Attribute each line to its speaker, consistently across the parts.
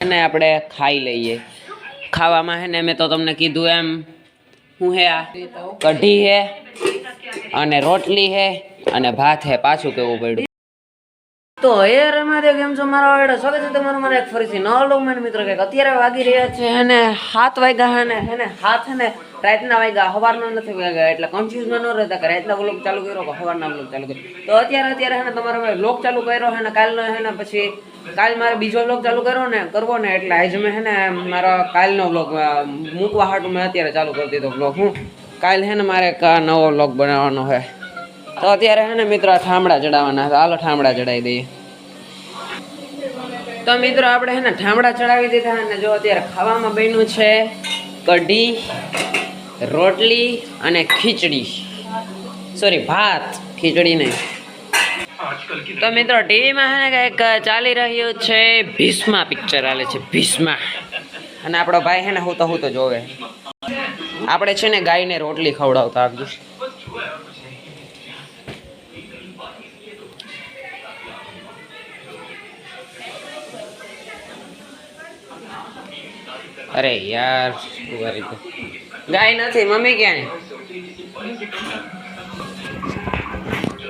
Speaker 1: ને આપણે ખાઈ લઈએ. ખાવામાં હે ને મેં તો તમને કીધું એમ, હું હે આ? કઢી હે અને રોટલી હે અને ભાત હે, પાછું કેવું પડ્યું. તો એ રમાદેવ કેમ છો? મારા વાળા, સ્વાગત છે તમારું મારા એક ફરીથી નવા મને મિત્રો કે અત્યારે વાગી રહ્યા છે અને હાથ વાગ્યા હે ને હે ને, હાથ ને, રાતના વાગ્યા સવારના નથી વાગ્યા, એટલે કન્ફ્યુઝમાં ન રહેતા કે રાતના વ્લોગ ચાલુ કર્યો કે સવારના વ્લોગ ચાલુ કર્યો. તો અત્યારે અત્યારે હે ને તમારે વ્લોગ ચાલુ કર્યો હે ને, કાલનો હે ને, પછી કાલ મારે બીજો બ્લોગ ચાલુ કરો ને, કરવો ને એટલે આજે મેં હે ને મારો કાલનો બ્લોગ મૂકવા હાટું મેં અત્યારે ચાલુ કરી દીધો બ્લોગ હું. કાલ હે ને મારે નવો બ્લોગ બનાવવાનો છે તો અત્યારે હે ને મિત્રો ઠામડા ચડાવવાના હાલો ઠામડા ચડાવી દઈએ. તો મિત્રો આપણે હે ને ઠામડા ચડાવી દીધા અને જો અત્યારે ખાવામાં બન્યું છે કઢી, રોટલી અને ખીચડી. સોરી ભાત, ખીચડી નહીં. તો મિત્રો, ટીવીમાં હે ને કંઈક ચાલી રહ્યું છે, ભીષ્મા પિક્ચર હાલે છે, ભીષ્મા. અને આપણો ભાઈ હે ને હું તો હું તો જોવે. આપણે છે ને ગાયને રોટલી ખવડાવતા આપજો. અરે યાર ગાય નથી, મમ્મી ક્યાં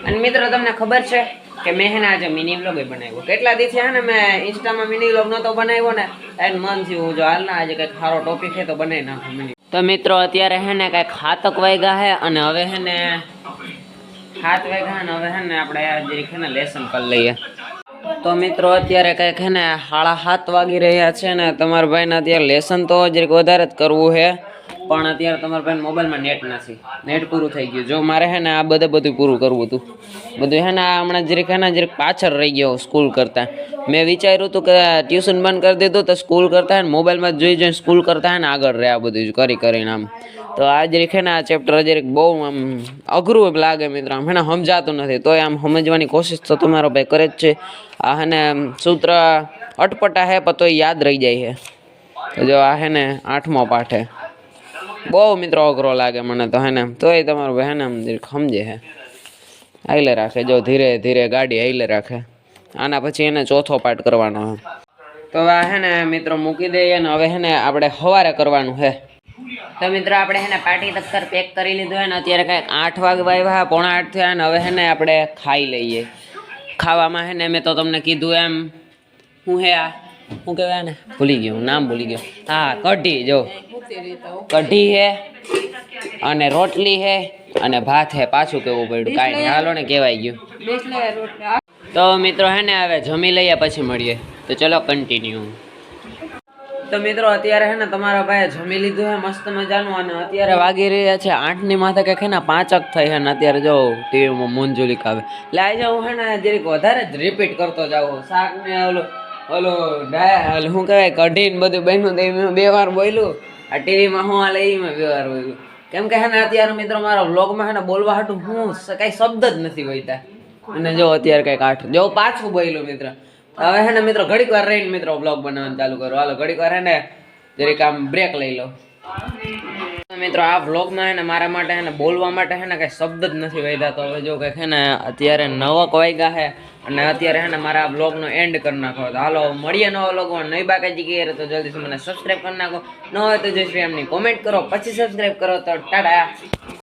Speaker 1: અને મિત્રો, તમને ખબર છે કે મેં હેને આજે મિની વ્લોગ બનાવ્યો. કેટલા દિવસે હે ને મેં ઇન્સ્ટામાં મિની વ્લોગ નતો બનાવ્યો ને, એને મન થયું જો હાલ ના આજે કંઈક સારો ટોપિક છે તો બનાવી નાખો મિની તો મિત્રો, અત્યારે હે ને કંઈક હાતક વાગ્યા હે અને હવે હે ને હાથ વાગ્યા અને હવે હે ને આપણે જરીક ને લેસન કરી લઈએ. તો મિત્રો, અત્યારે કંઈક હે ને સાડા હાથ વાગી રહ્યા છે ને, તમારા ભાઈને અત્યારે લેસન તો જરીક વધારે જ કરવું છે. પણ અત્યારે તમારા ભાઈ મોબાઈલમાં નેટ નથી. નેટ પૂરું થઈ ગયું. જો મારે હે ને આ બધે બધું પૂરું કરવું હતું. બધું હે ને આ હમણાં જરીક હે ને જરીક પાછળ રહી ગયો સ્કૂલ કરતાં. મેં વિચાર્યું હતું કે ટ્યુશન બંધ કરી દીધું તો સ્કૂલ કરતા હે ને મોબાઈલમાં જોઈ જોઈને સ્કૂલ કરતા હે ને આગળ રહે આ બધું કરી કરીને આમ. તો આ જરીક હે ને આ ચેપ્ટર જરીક બહુ આમ અઘરું લાગે મિત્ર, આમ હે ને સમજાતું નથી. તોય આમ સમજવાની કોશિશ તો તમારો ભાઈ કરે જ છે. આ હે ને સૂત્ર અટપટા હે પણ તોય યાદ રહી જાય છે જો આ હે ને આઠમો પાઠ હે. બહુ મિત્રો અઘરો લાગે મને તો હેને તો તોય તમારું હેને સમજે હે. હાઈલે રાખે, જો ધીરે ધીરે ગાડી હાઈલે રાખે. આના પછી એને ચોથો પાઠ કરવાનો હે. તો હવે હે ને મિત્રો મૂકી દઈએ ને, હવે હે ને આપણે સવારે કરવાનું હે. તો મિત્રો આપણે હે ને પાર્ટી દફતર પેક કરી લીધું હે ને, અત્યારે કાંઈક આઠ વાગે વાગ્યા પોણા આઠ થયા ને, હવે હે ને આપણે ખાઈ લઈએ. ખાવામાં હે ને મેં તો તમને કીધું એમ, હું હે આ શું કહેવાય ને, ભૂલી ગયો નામ ભૂલી ગયો. હા, કઢી, જો. કઢી હે, અને રોટલી હે, અને ભાત હે. પાછું કેવું પડ્યું? કાંઈ હાલો ને, કહેવાય ગયું. તો મિત્રો, હે ને, હવે જમી લઈએ, પછી મળીએ. તો ચલો કન્ટિન્યુ તો મિત્રો, અત્યારે હે ને, તમારા ભાઈએ જમી લીધું હે, મસ્ત મજાનું, અને અત્યારે વાગી રહ્યા છે આઠની માથે કંઈક હે ને, પાંચક થઈ હે ને, અત્યારે જો ટીવીમાં આવે. એટલે આજે જાઉં હે ને, જરીક વધારે જ રિપીટ કરતો જાઉં. શાક ને ઓલું ઓલું, ડાય શું કહેવાય કઢી ને બધું બન્યું તો બે વાર બોલ્યું. આ ટીવીમાં હું આ એ મેં હોય કેમ કે હે ને, અત્યારે મિત્રો મારા વ્લોગમાં હે ને બોલવા હાટું હું કાંઈ શબ્દ જ નથી બોલતા અને જો અત્યારે કંઈક આઠ, જો પાછું બોલ્યું મિત્ર. હવે હે ને મિત્રો ઘડીક વાર રહીને મિત્રો બ્લોગ બનાવવાનું ચાલુ કરો. હાલો, ઘડીક વાર હે ને, જરીક આમ બ્રેક લઈ લો મિત્રો, આ વ્લોગમાં હે ને મારા માટે હે ને બોલવા માટે હે ને કાંઈ શબ્દ જ નથી વૈધા તો હવે જો કંઈક હે ને અત્યારે નવક વાગ્યા હે અને અત્યારે હે ને મારા આ બ્લોગનો એન્ડ કરી નાખો. તો હાલો, મળીએ નવા વ્લોગમાં. નહીં બાકાજી જગ્યાએ તો જલ્દીથી મને સબસ્ક્રાઈબ કરી નાખો. ન હોય તો જય શ્રી એમની કોમેન્ટ કરો, પછી સબસ્ક્રાઈબ કરો. તો ટાટા.